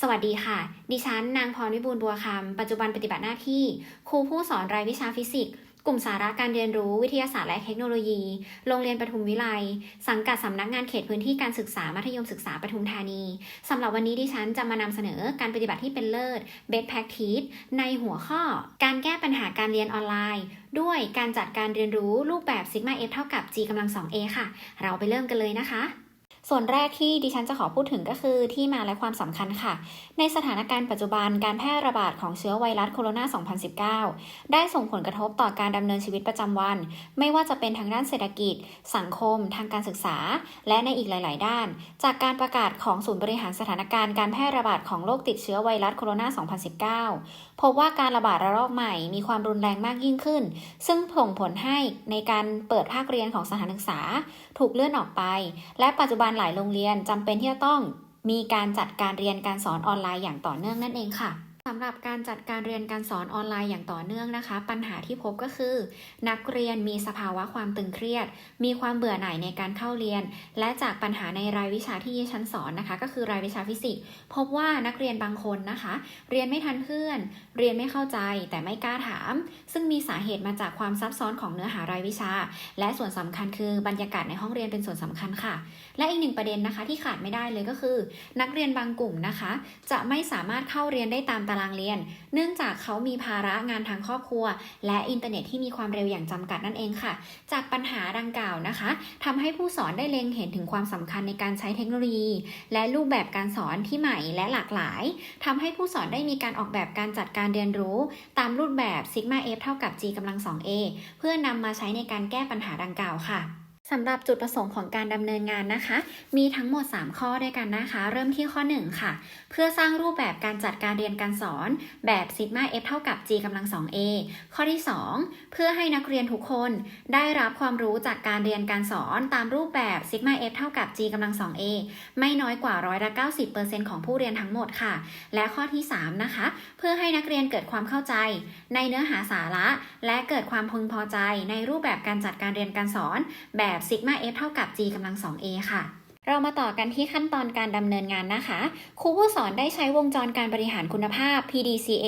สวัสดีค่ะ ดิฉัน นางพรวิบูลบัวคำ ปัจจุบันปฏิบัติหน้าที่ ครูผู้สอนรายวิชาฟิสิกส์ กลุ่มสาระการเรียนรู้วิทยาศาสตร์และเทคโนโลยี โรงเรียนปทุมวิไล สังกัดสำนักงานเขตพื้นที่การศึกษามัธยมศึกษาปทุมธานี สำหรับวันนี้ดิฉันจะมานำเสนอการปฏิบัติที่เป็นเลิศ Best Practice ในหัวข้อ การแก้ปัญหาการเรียนออนไลน์ ด้วยการจัดการเรียนรู้รูปแบบ Sigma F เท่ากับ G กำลัง 2a ค่ะ เราไปเริ่มกันเลยนะคะ ส่วนแรกที่ดิฉันจะขอพูดถึงก็คือที่มาและความสำคัญค่ะ ในสถานการณ์ปัจจุบันการแพร่ระบาดของเชื้อไวรัสโคโรนา 2019 ได้ส่งผลกระทบต่อการดำเนินชีวิตประจำวัน ไม่ว่าจะเป็นทางด้านเศรษฐกิจ สังคม ทางการศึกษา และในอีกหลาย ๆ ด้าน จากการประกาศของศูนย์บริหารสถานการณ์การแพร่ระบาดของโรคติดเชื้อไวรัสโคโรนา 2019 พบว่าการระบาดระลอกใหม่มีความรุนแรงมากยิ่งขึ้น ซึ่งส่งผลให้ในการเปิดภาคเรียนของสถานศึกษา ถูกเลื่อนออกไป และปัจจุบันหลายโรงเรียนจำเป็นที่จะต้องมีการจัดการเรียนการสอนออนไลน์อย่างต่อเนื่องนั่นเองค่ะ สำหรับการจัดการเรียนการสอนออนไลน์อย่างต่อเนื่องนะคะ ปัญหาที่พบก็คือ นักเรียนมีสภาวะความตึงเครียด มีความเบื่อหน่ายในการเข้าเรียน และจากปัญหาในรายวิชาที่ดิฉันสอนนะคะ ก็คือรายวิชาฟิสิกส์พบว่านักเรียนบางคนนะคะ เรียนไม่ทันเพื่อน เรียนไม่เข้าใจแต่ไม่กล้าถาม ซึ่งมีสาเหตุมาจากความซับซ้อนของเนื้อหารายวิชา และส่วนสำคัญคือบรรยากาศในห้องเรียนเป็นส่วนสำคัญค่ะ และอีกหนึ่งประเด็นนะคะที่ขาดไม่ได้เลยก็คือ นักเรียนบางกลุ่มนะคะ จะไม่สามารถเข้าเรียนได้ตามตารางเรียน เนื่องจากเขามีภาระงานทางครอบครัว และอินเทอร์เน็ตที่มีความเร็วอย่างจำกัดนั่นเองค่ะ จากปัญหาดังกล่าวนะคะทำให้ผู้สอนได้เล็งเห็นถึงความสำคัญในการใช้เทคโนโลยี และรูปแบบการสอนที่ใหม่และหลากหลายทำให้ผู้สอนได้มีการออกแบบการจัดการเรียนรู้ ตามรูปแบบ Sigma F เท่ากับ G กำลัง 2a เพื่อนำมาใช้ในการแก้ปัญหาดังกล่าวค่ะ สำหรับจุดประสงค์ของการดำเนินงานนะคะ มีทั้งหมด 3 ข้อด้วยกันนะคะ เริ่มที่ข้อ 1 ค่ะ เพื่อสร้างรูปแบบการจัดการเรียนการสอนแบบ Sigma F เท่ากับ G กำลัง 2a ข้อที่ 2 เพื่อให้นักเรียนทุกคนได้รับความรู้จากการเรียนการสอนตามรูปแบบ Sigma F เท่ากับ G กำลัง 2a ไม่น้อยกว่าร้อยละ90%ของผู้เรียนทั้งหมดค่ะ และข้อที่ 3 นะคะ เพื่อให้นักเรียนเกิดความเข้าใจ ในเนื้อหาสาระ และเกิดความพึงพอใจ ในรูปแบบการจัดการเรียนการสอนแบบ Sigma F เท่ากับ G กำลัง 2a ค่ะเรามาต่อกันที่ขั้นตอนการดำเนินงานนะคะ ครูผู้สอนได้ใช้วงจรการบริหารคุณภาพ PDCA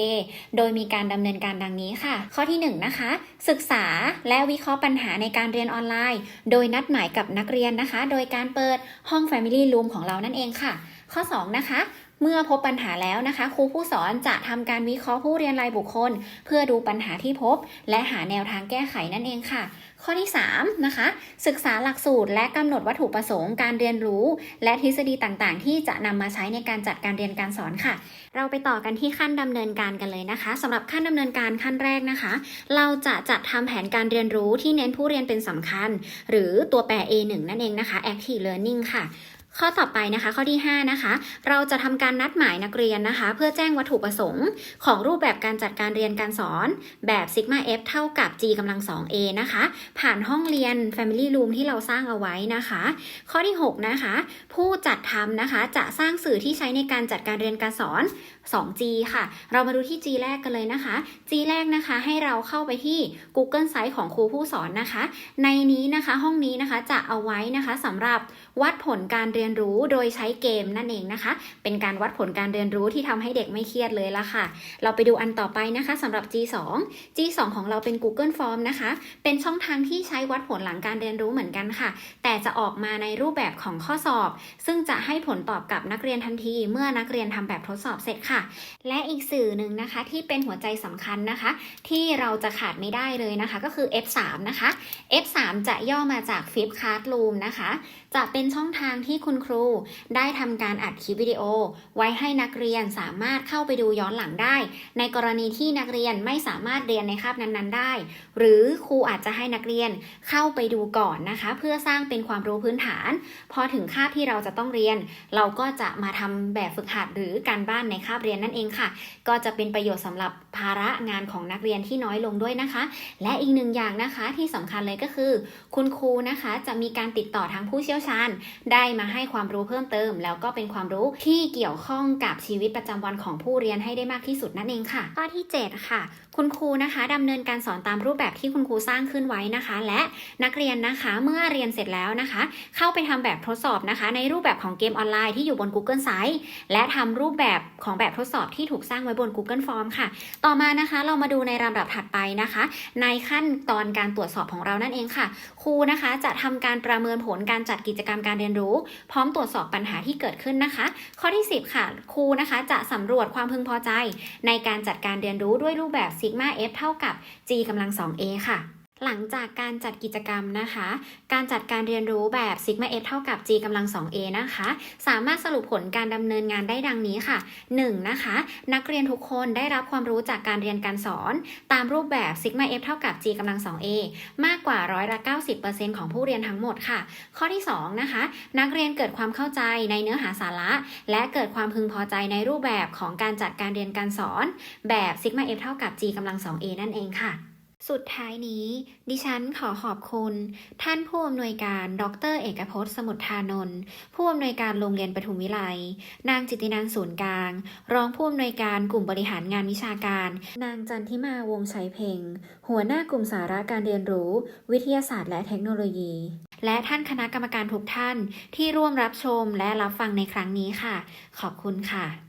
โดยมีการดำเนินการดังนี้ค่ะ ข้อที่1นะคะ ศึกษาและวิเคราะห์ปัญหาในการเรียนออนไลน์ โดยนัดหมายกับนักเรียนนะคะ โดยการเปิดห้อง Family Room ของเรานั่นเองค่ะ ข้อ 2 นะคะเมื่อพบปัญหาแล้วนะคะ ครูผู้สอนจะทำการวิเคราะห์ผู้เรียนรายบุคคล เพื่อดูปัญหาที่พบ และหาแนวทางแก้ไขนั่นเองค่ะ ข้อที่3นะคะศึกษาหลักสูตรและกำหนดวัตถุประสงค์การเรียนรู้ และทฤษฎีต่างๆ ที่จะนำมาใช้ในการจัดการเรียนการสอนค่ะ เราไปต่อกันที่ขั้นดำเนินการกันเลยนะคะสำหรับขั้นดำเนินการขั้นแรกนะคะ เราจะจัดทำแผนการเรียนรู้ที่เน้นผู้เรียนเป็นสำคัญ หรือตัวแปร A1 นั่นเองนะคะ Active Learning ค่ะ ข้อต่อไปนะคะข้อที่ 5 นะคะ เราจะทำการนัดหมายนักเรียนนะคะ เพื่อแจ้งวัตถุประสงค์ ของรูปแบบการจัดการเรียนการสอนแบบ Sigma F เท่ากับ G กำลัง 2a นะคะ ผ่านห้องเรียน Family Room ที่เราสร้างเอาไว้นะคะ ข้อที่ 6 นะคะ ผู้จัดทำนะคะจะสร้างสื่อที่ใช้ในการจัดการเรียนการสอน 2G ค่ะ เรามาดูที่ G แรกกันเลยนะคะ G แรกนะคะให้เราเข้าไปที่ Google Site ของครูผู้สอนนะคะ ในนี้นะคะห้องนี้นะคะจะเอาไว้นะคะสำหรับวัดผลการเรียนรู้โดยใช้เกมนั่นเองนะคะ เป็นการวัดผลการเรียนรู้ที่ทำให้เด็กไม่เครียดเลยละค่ะ เราไปดูอันต่อไปนะคะสำหรับ G2 G2 ของเราเป็น Google Form นะคะ เป็นช่องทางที่ใช้วัดผลหลังการเรียนรู้เหมือนกันค่ะ แต่จะออกมาในรูปแบบของข้อสอบ ซึ่งจะให้ผลตอบกับนักเรียนทันที เมื่อนักเรียนทำแบบทดสอบเสร็จค่ะและอีกสื่อหนึ่งนะคะที่เป็นหัวใจสำคัญนะคะ ที่เราจะขาดไม่ได้เลยนะคะ ก็คือ F3 นะคะ F3 จะย่อมาจาก Flip Classroom นะคะ จะเป็นช่องทางที่คุณครูได้ทำการอัดคลิปวิดีโอ ไว้ให้นักเรียนสามารถเข้าไปดูย้อนหลังได้ ในกรณีที่นักเรียนไม่สามารถเรียนในคาบนั้นๆ ได้ หรือครูอาจจะให้นักเรียนเข้าไปดูก่อนนะคะ เพื่อสร้างเป็นความรู้พื้นฐาน พอถึงคาบที่เราจะต้องเรียน เราก็จะมาทำแบบฝึกหัดหรือการบ้านในคาบเรียนนั่นเองค่ะ ก็จะเป็นประโยชน์สำหรับภาระงานของนักเรียนที่น้อยลงด้วยนะคะ และอีกหนึ่งอย่างนะคะที่สำคัญเลยก็คือ คุณครูนะคะจะมีการติดต่อทางผู้เชี่ยวชาญ ได้มาให้ความรู้เพิ่มเติม แล้วก็เป็นความรู้ที่เกี่ยวข้องกับชีวิตประจำวันของผู้เรียนให้ได้มากที่สุดนั่นเองค่ะ ข้อที่ 7 ค่ะ คุณครูนะคะดำเนินการสอนตามรูปแบบที่คุณครูสร้างขึ้นไว้นะคะ และนักเรียนนะคะเมื่อเรียนเสร็จแล้วนะคะ เข้าไปทำแบบทดสอบนะคะ ในรูปแบบของเกมออนไลน์ที่อยู่บน Google Site และทำรูปแบบของแบบทดสอบที่ถูกสร้างไว้บน Google Form ค่ะ ต่อมานะคะเรามาดูในลำดับถัดไปนะคะ ในขั้นตอนการตรวจสอบของเรานั่นเองค่ะ ครูนะคะจะทำการประเมินผลการจัดกิจกรรมการเรียนรู้ พร้อมตรวจสอบปัญหาที่เกิดขึ้นนะคะ ข้อที่ 10 ค่ะ ครูนะคะจะสำรวจความพึงพอใจ ในการจัดการเรียนรู้ด้วยรูปแบบ sigma f เท่ากับ g กำลัง 2a ค่ะ หลังจากการจัดกิจกรรมนะคะ การจัดการเรียนรู้แบบ sigma f เท่ากับ g กำลัง 2a นะคะ สามารถสรุปผลการดำเนินงานได้ดังนี้ค่ะ 1. นะคะ นักเรียนทุกคนได้รับความรู้จากการเรียนการสอน ตามรูปแบบ sigma f เท่ากับ g กำลัง 2a มากกว่าร้อยละ90%ของผู้เรียนทั้งหมดค่ะ ข้อที่ 2 นะคะ นักเรียนเกิดความเข้าใจในเนื้อหาสาระ และเกิดความพึงพอใจในรูปแบบของการจัดการเรียนการสอน แบบ sigma f เท่ากับ g กำลัง 2a นั่นเองค่ะ สุดท้ายนี้ ดิฉันขอขอบคุณ ท่านผู้อำนวยการ ดร เอกพจน์ สมุทธานนท์ผู้อำนวยการโรงเรียนปทุมวิไลนางจิตินันศูนย์กลาง รองผู้อำนวยการกลุ่มบริหารงานวิชาการ นางจันทิมาวงชัยเพ็งหัวหน้ากลุ่มสาระการเรียนรู้ วิทยาศาสตร์และเทคโนโลยี และท่านคณะกรรมการทุกท่านที่ร่วมรับชมและรับฟังในครั้งนี้ค่ะ ขอบคุณค่ะ